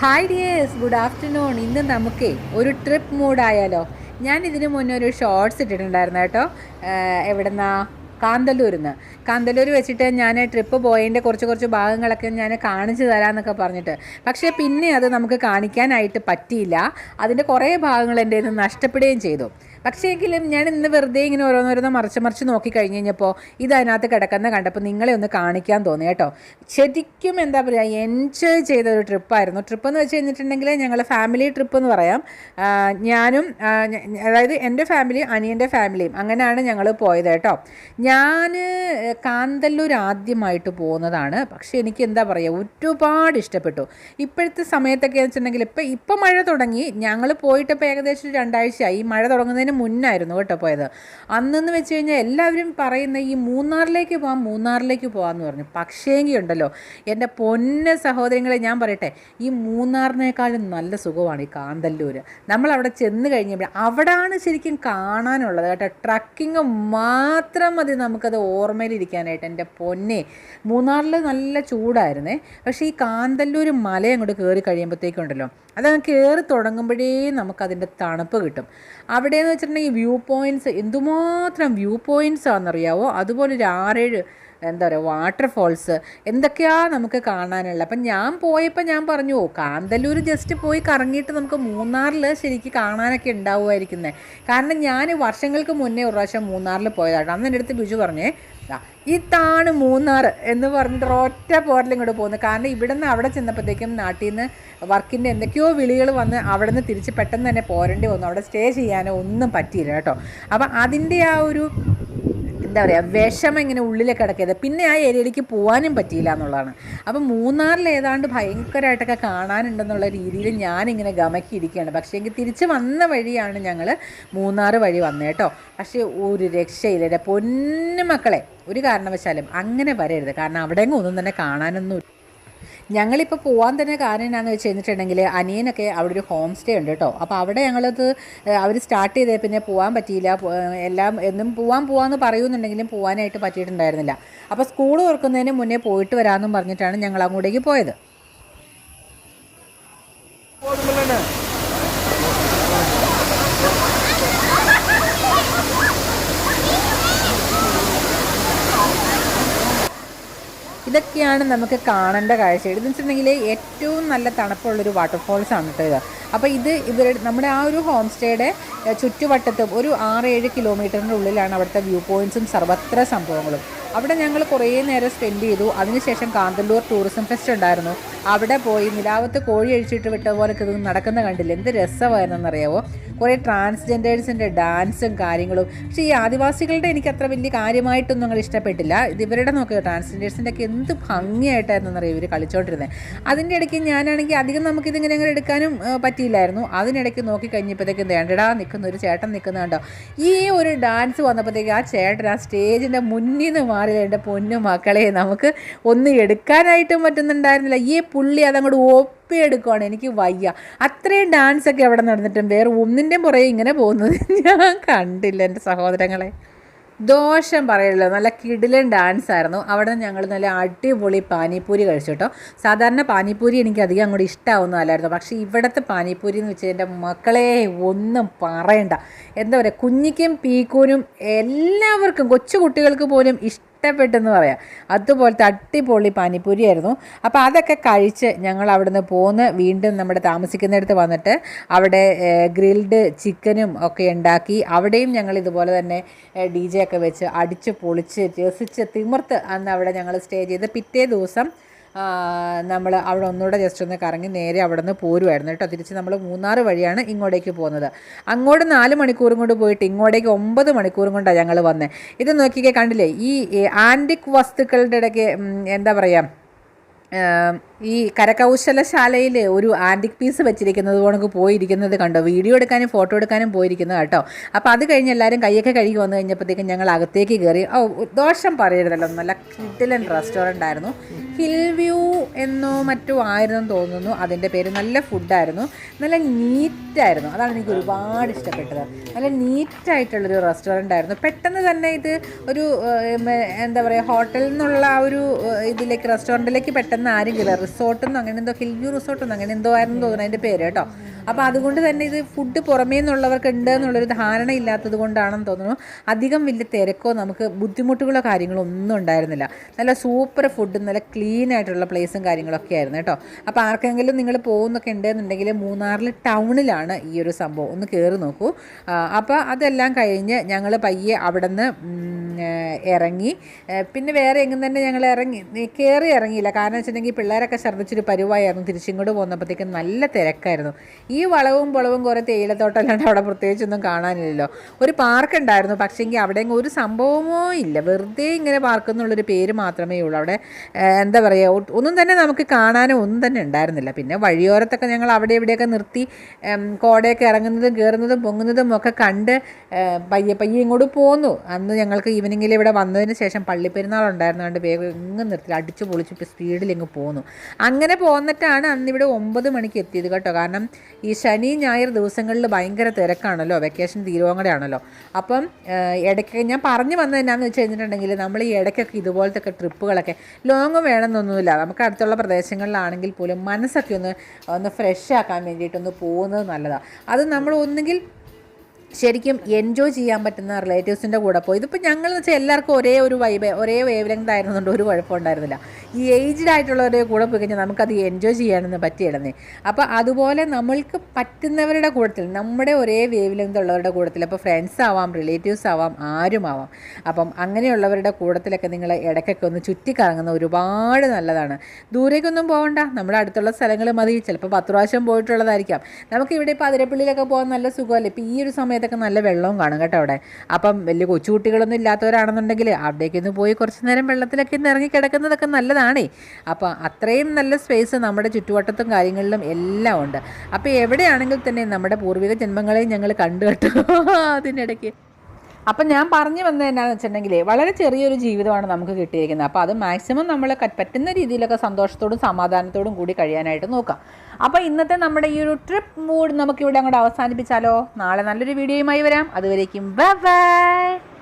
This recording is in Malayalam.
ഹായ് ഡിയേഴ്സ് ഗുഡ് ആഫ്റ്റർനൂൺ ഇന്ന് നമുക്ക് ഒരു ട്രിപ്പ് മൂഡായാലോ ഞാൻ ഇതിന് മുന്നേ ഒരു ഷോർട്സ് ഇട്ടിട്ടുണ്ടായിരുന്നു കേട്ടോ. എവിടെന്നാ? കാന്തല്ലൂരിന്ന്. കാന്തല്ലൂർ വെച്ചിട്ട് ഞാൻ ട്രിപ്പ് പോയതിന്റെ കുറച്ച് കുറച്ച് ഭാഗങ്ങളൊക്കെ ഞാൻ കാണിച്ചു തരാമെന്നൊക്കെ പറഞ്ഞിട്ട്. പക്ഷേ പിന്നെ അത് നമുക്ക് കാണിക്കാനായിട്ട് പറ്റിയില്ല. അതിന്റെ കുറേ ഭാഗങ്ങൾ എന്റെ നിന്ന് നഷ്ടപ്പെടുകയും ചെയ്തു. പക്ഷേ എങ്കിലും ഞാൻ ഇന്ന് വെറുതെ ഇങ്ങനെ ഓരോന്നോരോന്ന് മറിച്ച് മറിച്ച് നോക്കി കഴിഞ്ഞ് കഴിഞ്ഞപ്പോൾ ഇത് അതിനകത്ത് കിടക്കുന്ന കണ്ടപ്പോൾ നിങ്ങളെ ഒന്ന് കാണിക്കാൻ തോന്നി കേട്ടോ. ശരിക്കും എന്താ പറയുക എൻജോയ് ചെയ്ത ഒരു ട്രിപ്പായിരുന്നു ട്രിപ്പ് എന്ന് വെച്ച് കഴിഞ്ഞിട്ടുണ്ടെങ്കിൽ ഞങ്ങൾ ഫാമിലി ട്രിപ്പ് എന്ന് പറയാം. ഞാനും അതായത് എന്റെ ഫാമിലി അനിയന്റെ ഫാമിലിയും അങ്ങനെയാണ് ഞങ്ങൾ പോയത് കേട്ടോ. ഞാൻ കാന്തല്ലൂർ ആദ്യമായിട്ട് പോകുന്നതാണ്. പക്ഷേ എനിക്ക് എന്താ പറയുക ഒരുപാട് ഇഷ്ടപ്പെട്ടു. ഇപ്പോഴത്തെ സമയത്തൊക്കെ വെച്ചിട്ടുണ്ടെങ്കിൽ ഇപ്പം ഇപ്പം മഴ തുടങ്ങി. ഞങ്ങൾ പോയിട്ടപ്പോൾ ഏകദേശം രണ്ടാഴ്ചയായി. ഈ മഴ തുടങ്ങുന്നതിന് മുന്നായിരുന്നു കേട്ടോ പോയത്. അന്നെന്ന് വെച്ച് കഴിഞ്ഞാൽ എല്ലാവരും പറയുന്ന ഈ മൂന്നാറിലേക്ക് പോകാം മൂന്നാറിലേക്ക് പോകാമെന്ന് പറഞ്ഞു. പക്ഷേങ്കിൽ ഉണ്ടല്ലോ എന്റെ പൊന്ന സഹോദരങ്ങളെ ഞാൻ പറയട്ടെ ഈ മൂന്നാറിനേക്കാളും നല്ല സുഖമാണ് ഈ കാന്തല്ലൂർ നമ്മൾ അവിടെ ചെന്ന് കഴിഞ്ഞപ്പോൾ അവിടാണ് ശരിക്കും കാണാനുള്ളത് കേട്ടോ. ട്രക്കിങ് മാത്രം മതി നമുക്കത് ഓർമ്മയിലിരിക്കാനായിട്ട് എന്റെ പൊന്നെ. മൂന്നാറിൽ നല്ല ചൂടായിരുന്നേ. പക്ഷേ ഈ കാന്തല്ലൂർ മല അങ്ങോട്ട് കയറി കഴിയുമ്പോഴത്തേക്കുണ്ടല്ലോ അതങ്ങ് കയറി തുടങ്ങുമ്പോഴേ നമുക്കതിന്റെ തണുപ്പ് കിട്ടും. അവിടെയെന്ന് വെച്ചിട്ടുണ്ടെങ്കിൽ വ്യൂ പോയിന്റ്സ് എന്തുമാത്രം വ്യൂ പോയിന്റ്സ് ആണെന്നറിയാവോ? അതുപോലെ ഒരു ആറേഴ് എന്താ പറയുക വാട്ടർഫോൾസ് എന്തൊക്കെയാണ് നമുക്ക് കാണാനുള്ള അപ്പം ഞാൻ പോയപ്പോൾ ഞാൻ പറഞ്ഞു "ഓ, കാന്തല്ലൂർ ജസ്റ്റ് പോയി കറങ്ങിയിട്ട് നമുക്ക് മൂന്നാറിൽ ശരിക്കും കാണാനൊക്കെ ഉണ്ടാവുമായിരിക്കുന്നത് കാരണം ഞാൻ വർഷങ്ങൾക്ക് മുന്നേ ഒരു പ്രാവശ്യം മൂന്നാറിൽ പോയതാണ് അന്ന് എന്റെ അടുത്ത് ബിജു പറഞ്ഞേ "ദാ, ഇതാണ് മൂന്നാർ എന്ന് പറഞ്ഞിട്ട് ഒറ്റ പോരലും ഇങ്ങോട്ട് പോകുന്നത് കാരണം ഇവിടെ നിന്ന് അവിടെ ചെന്നപ്പോഴത്തേക്കും നാട്ടിൽ നിന്ന് വർക്കിന്റെ എന്തൊക്കെയോ വിളികൾ വന്ന് അവിടെ നിന്ന് തിരിച്ച് പെട്ടെന്ന് തന്നെ പോരേണ്ടി വന്നു. അവിടെ സ്റ്റേ ചെയ്യാനോ ഒന്നും പറ്റിയില്ല കേട്ടോ. അപ്പം അതിന്റെ ആ ഒരു എന്താ പറയുക വിഷമം ഇങ്ങനെ ഉള്ളിലേക്ക് കിടക്കിയത് പിന്നെ ആ ഏരിയയിലേക്ക് പോകാനും പറ്റിയില്ല എന്നുള്ളതാണ്. അപ്പം മൂന്നാറിൽ ഏതാണ്ട് ഭയങ്കരമായിട്ടൊക്കെ കാണാനുണ്ടെന്നുള്ള രീതിയിൽ ഞാനിങ്ങനെ ഗമക്കിയിരിക്കുകയാണ്. പക്ഷേ എങ്കിൽ തിരിച്ച് വന്ന വഴിയാണ് ഞങ്ങൾ മൂന്നാർ വഴി വന്നത് കേട്ടോ പക്ഷേ ഒരു രക്ഷയില്ല. പൊന്നു മക്കളെ ഒരു കാരണവശാലും അങ്ങനെ വരരുത്. കാരണം അവിടെ ഒന്നും തന്നെ കാണാനൊന്നും ഞങ്ങളിപ്പോൾ പോകാൻ തന്നെ കാരണം എന്നാന്ന് വെച്ച് കഴിഞ്ഞിട്ടുണ്ടെങ്കിൽ അനിയനൊക്കെ അവിടെ ഒരു ഹോം സ്റ്റേ ഉണ്ട് കേട്ടോ അപ്പോൾ അവിടെ ഞങ്ങളത് അവർ സ്റ്റാർട്ട് ചെയ്തേ പിന്നെ പോകാൻ പറ്റിയില്ല. എല്ലാം എന്നും പോകാൻ പോകാമെന്ന് പറയുന്നുണ്ടെങ്കിലും പോകാനായിട്ട് പറ്റിയിട്ടുണ്ടായിരുന്നില്ല. അപ്പോൾ സ്കൂൾ തുറക്കുന്നതിന് മുന്നേ പോയിട്ട് വരാമെന്നും പറഞ്ഞിട്ടാണ് ഞങ്ങൾ അങ്ങോട്ടേക്ക് പോയത്. ഇതൊക്കെയാണ് നമുക്ക് കാണേണ്ട കാഴ്ച ഇതെന്ന് വെച്ചിട്ടുണ്ടെങ്കിൽ ഏറ്റവും നല്ല തണുപ്പുള്ളൊരു വാട്ടർഫോൾസ് ആണ് കേട്ടോ ഇത്. അപ്പോൾ ഇത് ഇവരുടെ നമ്മുടെ ആ ഒരു ഹോം സ്റ്റേയുടെ ചുറ്റുവട്ടത്തും ഒരു ആറ് ഏഴ് കിലോമീറ്ററിന്റെ ഉള്ളിലാണ് അവിടുത്തെ വ്യൂ പോയിന്റ്സും സർവത്ര സംഭവങ്ങളും. അവിടെ ഞങ്ങൾ കുറേ നേരം സ്പെൻഡ് ചെയ്തു. അതിനുശേഷം കാന്തല്ലൂർ ടൂറിസം ഫെസ്റ്റ് ഉണ്ടായിരുന്നു. അവിടെ പോയി നിലാവത്ത് കോഴി അഴിച്ചിട്ട് വിട്ട പോലെ ഇത് നടക്കുന്ന കണ്ടില്ല? എന്ത് രസമായിരുന്നെന്നറിയാവോ? കുറേ ട്രാൻസ്ജെൻഡേഴ്സിന്റെ ഡാൻസും കാര്യങ്ങളും. പക്ഷേ ഈ ആദിവാസികളുടെ എനിക്ക് അത്ര വലിയ കാര്യമായിട്ടൊന്നും ഞങ്ങൾ ഇഷ്ടപ്പെട്ടില്ല. ഇത് ഇവരുടെ നോക്കുക ട്രാൻസ്ജെൻഡേഴ്സിന്റെ ഒക്കെ എന്ത് ഭംഗിയായിട്ടായിരുന്നു അറിയാം ഇവർ കളിച്ചോണ്ടിരുന്നത് അതിന്റെ ഇടയ്ക്ക് ഞാനാണെങ്കിൽ അധികം നമുക്കിതിങ്ങനെ അങ്ങനെ എടുക്കാനും പറ്റിയില്ലായിരുന്നു. അതിനിടയ്ക്ക് നോക്കി കഴിഞ്ഞപ്പോഴത്തേക്കും വേണ്ടടാ നിൽക്കുന്ന ഒരു ചേട്ടൻ നിൽക്കുന്ന കണ്ടോ ഈ ഒരു ഡാൻസ് വന്നപ്പോഴത്തേക്ക് ആ ചേട്ടൻ ആ സ്റ്റേജിന്റെ മുന്നിൽ നിന്ന് മാറി എന്റെ പൊന്നു മക്കളെ നമുക്ക് ഒന്നും എടുക്കാനായിട്ടും പറ്റുന്നുണ്ടായിരുന്നില്ല. ഈ പുള്ളി അതങ്ങോട്ട് ഒപ്പിയെടുക്കുവാണ്. എനിക്ക് വയ്യ. അത്രയും ഡാൻസൊക്കെ അവിടെ നടന്നിട്ടും വേറെ ഒന്നിന്റെയും പുറകെ ഇങ്ങനെ പോകുന്നത് ഞാൻ കണ്ടില്ല എന്റെ സഹോദരങ്ങളെ. ദോഷം പറയല്ലോ നല്ല കിടിലൻ ഡാൻസ് ആയിരുന്നു. അവിടെ ഞങ്ങൾ നല്ല അടിപൊളി പാനിപ്പൂരി കഴിച്ചു കേട്ടോ. സാധാരണ പാനിപ്പൂരി എനിക്ക് അധികം അങ്ങോട്ട് ഇഷ്ടമാവുന്നതല്ലായിരുന്നു പക്ഷേ ഇവിടുത്തെ പാനിപ്പൂരി എന്ന് വെച്ചാൽ എന്റെ മക്കളെ ഒന്നും പറയണ്ട. എന്താ പറയുക കുഞ്ഞിക്കും പീക്കൂനും എല്ലാവർക്കും കൊച്ചു കുട്ടികൾക്ക് പോലും ഇഷ്ടപ്പെട്ടെന്ന് പറയാം. അതുപോലത്തെ അടിപൊളി പാനിപ്പൂരി ആയിരുന്നു അപ്പോൾ അതൊക്കെ കഴിച്ച് ഞങ്ങൾ അവിടുന്ന് പോന്ന് വീണ്ടും നമ്മുടെ താമസിക്കുന്നിടത്ത് വന്നിട്ട് അവിടെ ഗ്രിൽഡ് ചിക്കനും ഒക്കെ ഉണ്ടാക്കി അവിടെയും ഞങ്ങൾ ഇതുപോലെ തന്നെ ഡി ജെ ഒക്കെ വെച്ച് അടിച്ച് പൊളിച്ച് രസിച്ച് തിമിർത്ത് അന്ന് അവിടെ ഞങ്ങൾ സ്റ്റേ ചെയ്ത് പിറ്റേ ദിവസം നമ്മൾ അവിടെ ഒന്നുകൂടെ ജസ്റ്റ് ഒന്ന് കറങ്ങി നേരെ അവിടെ നിന്ന് പോരുമായിരുന്നു കേട്ടോ. തിരിച്ച് നമ്മൾ മൂന്നാർ വഴിയാണ് ഇങ്ങോട്ടേക്ക് പോകുന്നത്. അങ്ങോട്ട് നാല് മണിക്കൂറും കൊണ്ട് പോയിട്ട് ഇങ്ങോട്ടേക്ക് ഒമ്പത് മണിക്കൂറും കൊണ്ടാണ് ഞങ്ങൾ വന്നത് ഇത് നോക്കിക്കേ കണ്ടില്ലേ? ഈ ആന്റിക് വസ്തുക്കളുടെ ഇടയ്ക്ക് എന്താ പറയുക ഈ കരകൗശലശാലയിൽ ഒരു ആന്റിക് പീസ് വെച്ചിരിക്കുന്നത് കണക്ക് പോയിരിക്കുന്നത് കണ്ടോ? വീഡിയോ എടുക്കാനും ഫോട്ടോ എടുക്കാനും പോയിരിക്കുന്നത് കേട്ടോ. അപ്പോൾ അത് കഴിഞ്ഞ് എല്ലാവരും കൈയൊക്കെ കഴുകി വന്നു കഴിഞ്ഞപ്പോഴത്തേക്കും ഞങ്ങൾ അകത്തേക്ക് കയറി. ഓ ദോഷം പറയരുതല്ലോ. നല്ല കിറ്റിലൻ റെസ്റ്റോറന്റ് ആയിരുന്നു. ഹിൽ വ്യൂ എന്നോ മറ്റോ ആയിരുന്നു തോന്നുന്നു. അതിന്റെ പേര് നല്ല ഫുഡായിരുന്നു നല്ല നീറ്റായിരുന്നു അതാണ് എനിക്ക് ഒരുപാട് ഇഷ്ടപ്പെട്ടത്. നല്ല നീറ്റായിട്ടുള്ളൊരു റെസ്റ്റോറന്റ് ആയിരുന്നു. പെട്ടെന്ന് തന്നെ ഇത് ഒരു എന്താ പറയുക ഹോട്ടലിൽ നിന്നുള്ള ആ ഒരു ഇതിലേക്ക് റെസ്റ്റോറന്റിലേക്ക് പെട്ടെന്ന് ആരും കയറി റിസോർട്ടെന്നോ അങ്ങനെ എന്തോ ഹിൽ വ്യൂ റിസോർട്ടെന്നോ അങ്ങനെ എന്തോ ആയിരുന്നു തോന്നുന്നു അതിന്റെ പേര് കേട്ടോ. അപ്പോൾ അതുകൊണ്ട് തന്നെ ഇത് ഫുഡ് പുറമേ നിന്നുള്ളവർക്ക് ഉണ്ട് എന്നുള്ളൊരു ധാരണ ഇല്ലാത്തത് കൊണ്ടാണെന്ന് തോന്നുന്നു. അധികം വലിയ തിരക്കോ നമുക്ക് ബുദ്ധിമുട്ടുകളോ കാര്യങ്ങളോ ഒന്നും ഉണ്ടായിരുന്നില്ല. നല്ല സൂപ്പർ ഫുഡും നല്ല ക്ലീൻ ആയിട്ടുള്ള പ്ലേസും കാര്യങ്ങളൊക്കെ ആയിരുന്നു കേട്ടോ. അപ്പോൾ ആർക്കെങ്കിലും നിങ്ങൾ പോകുന്നൊക്കെ ഉണ്ടെന്നുണ്ടെങ്കിൽ മൂന്നാറിൽ ടൗണിലാണ് ഈ ഒരു സംഭവം. ഒന്ന് കയറി നോക്കൂ. അപ്പോൾ അതെല്ലാം കഴിഞ്ഞ് ഞങ്ങൾ പയ്യെ അവിടെ നിന്ന് ഇറങ്ങി. പിന്നെ വേറെ എങ്ങും തന്നെ ഞങ്ങൾ ഇറങ്ങി. കയറി ഇറങ്ങിയില്ല. കാരണം വെച്ചിട്ടുണ്ടെങ്കിൽ പിള്ളേരൊക്കെ ഛർദ്ദിച്ചൊരു പരുവായിരുന്നു. തിരിച്ചിങ്ങോട്ട് പോകുന്നപ്പോഴത്തേക്കും നല്ല തിരക്കായിരുന്നു. ഈ വളവും പുളവും കുറേ തേയിലത്തോട്ടമല്ലാണ്ട് അവിടെ പ്രത്യേകിച്ചൊന്നും കാണാനില്ലല്ലോ. ഒരു പാർക്ക് ഉണ്ടായിരുന്നു പക്ഷേങ്കിൽ അവിടെ ഒരു സംഭവമോ ഇല്ല. വെറുതെ ഇങ്ങനെ പാർക്ക് എന്നുള്ളൊരു പേര് മാത്രമേ ഉള്ളൂ. അവിടെ എന്താ പറയുക ഒന്നും തന്നെ നമുക്ക് കാണാനോ ഒന്നും തന്നെ ഉണ്ടായിരുന്നില്ല. പിന്നെ വഴിയോരത്തൊക്കെ ഞങ്ങൾ അവിടെ ഇവിടെയൊക്കെ നിർത്തി കോടയൊക്കെ ഇറങ്ങുന്നതും കയറുന്നതും പൊങ്ങുന്നതും ഒക്കെ കണ്ട് പയ്യെ പയ്യെ ഇങ്ങോട്ട് പോന്നു. അന്ന് ഞങ്ങൾക്ക് ഈവനിങ്ങിൽ ഇവിടെ വന്നതിന് ശേഷം പള്ളിപ്പെരുന്നാൾ ഉണ്ടായിരുന്നതുകൊണ്ട് വേഗം ഇങ്ങ് നിർത്തി. അടിച്ചു പൊളിച്ച് സ്പീഡിൽ ഇങ്ങ് പോന്നു. അങ്ങനെ പോന്നിട്ടാണ് അന്ന് ഇവിടെ ഒമ്പത് മണിക്ക് എത്തിയത് കേട്ടോ. കാരണം ഈ ശനി ഞായർ ദിവസങ്ങളിൽ ഭയങ്കര തിരക്കാണല്ലോ വെക്കേഷൻ തീരുവോടെ ആണല്ലോ അപ്പം ഇടയ്ക്ക് ഞാൻ പറഞ്ഞു വന്നത് എന്നാന്ന് വെച്ച് കഴിഞ്ഞിട്ടുണ്ടെങ്കിൽ നമ്മൾ ഈ ഇടയ്ക്കൊക്കെ ഇതുപോലത്തെ ട്രിപ്പുകളൊക്കെ ലോങ്ങ് വേണമെന്നൊന്നുമില്ല നമുക്ക് അടുത്തുള്ള പ്രദേശങ്ങളിലാണെങ്കിൽ പോലും മനസ്സൊക്കെ ഒന്ന് ഒന്ന് ഫ്രഷ് ആക്കാൻ വേണ്ടിയിട്ടൊന്ന് പോകുന്നത് നല്ലതാണ് അത് നമ്മൾ ഒന്നുകിൽ ശരിക്കും എൻജോയ് ചെയ്യാൻ പറ്റുന്ന റിലേറ്റീവ്സിന്റെ കൂടെ പോയി. ഇതിപ്പോൾ ഞങ്ങൾ എന്ന് വെച്ചാൽ എല്ലാവർക്കും ഒരേ ഒരു വൈബ് ഒരേ വേവ് ലെങ്ത് ആയിരുന്നുകൊണ്ട് ഒരു കുഴപ്പമുണ്ടായിരുന്നില്ല. ഈ ഏജ്ഡ് ആയിട്ടുള്ളവരുടെ കൂടെ പോയി കഴിഞ്ഞാൽ നമുക്കത് എൻജോയ് ചെയ്യാനൊന്നും പറ്റിയിടുന്നേ അപ്പോൾ അതുപോലെ നമ്മൾക്ക് പറ്റുന്നവരുടെ കൂട്ടത്തിൽ നമ്മുടെ ഒരേ വേവ് ലെങ്ത് ഉള്ളവരുടെ കൂട്ടത്തിൽ അപ്പോൾ ഫ്രണ്ട്സ് ആവാം റിലേറ്റീവ്സ് ആവാം ആരും ആവാം. അപ്പം അങ്ങനെയുള്ളവരുടെ കൂട്ടത്തിലൊക്കെ നിങ്ങൾ ഇടയ്ക്കൊക്കെ ഒന്ന് ചുറ്റിക്കറങ്ങുന്ന ഒരുപാട് നല്ലതാണ്. ദൂരേക്കൊന്നും പോകണ്ട നമ്മുടെ അടുത്തുള്ള സ്ഥലങ്ങൾ മതി. ചിലപ്പോൾ പത്ത് പ്രാവശ്യം പോയിട്ടുള്ളതായിരിക്കാം. നമുക്ക് ഇവിടെ ഇപ്പോൾ അതിരപ്പള്ളിയിലൊക്കെ പോകാൻ നല്ല സുഖമല്ലേ? ഇപ്പോൾ ഈ ഒരു സമയത്തൊക്കെ നല്ല വെള്ളവും കാണും കേട്ടോ അവിടെ. അപ്പം വലിയ കൊച്ചുകുട്ടികളൊന്നും ഇല്ലാത്തവരാണെന്നുണ്ടെങ്കിൽ അവിടേക്കൊന്ന് പോയി കുറച്ച് നേരം വെള്ളത്തിലൊക്കെ ഒന്ന് ഇറങ്ങി കിടക്കുന്നതൊക്കെ നല്ലതാണേ. അപ്പം അത്രയും നല്ല സ്പേസ് നമ്മുടെ ചുറ്റുവട്ടത്തും കാര്യങ്ങളിലും എല്ലാം ഉണ്ട്. അപ്പോൾ എവിടെയാണെങ്കിൽ തന്നെ നമ്മുടെ പൂർവിക ജന്മങ്ങളെയും ഞങ്ങൾ കണ്ടു കേട്ടോ. അതിനിടയ്ക്ക്. അപ്പം ഞാൻ പറഞ്ഞു വന്നത് എന്നാന്ന് വെച്ചിട്ടുണ്ടെങ്കിൽ വളരെ ചെറിയൊരു ജീവിതമാണ് നമുക്ക് കിട്ടിയിരിക്കുന്നത്. അപ്പോൾ അത് മാക്സിമം നമ്മൾ പറ്റുന്ന രീതിയിലൊക്കെ സന്തോഷത്തോടും സമാധാനത്തോടും കൂടി കഴിയാനായിട്ട് നോക്കാം. അപ്പോൾ ഇന്നത്തെ നമ്മുടെ ഈ ഒരു ട്രിപ്പ് മൂഡ് നമുക്കിവിടെ അങ്ങോട്ട് അവസാനിപ്പിച്ചാലോ? നാളെ നല്ലൊരു വീഡിയോയുമായി വരാം. അതുവരേക്കും ബൈ ബൈ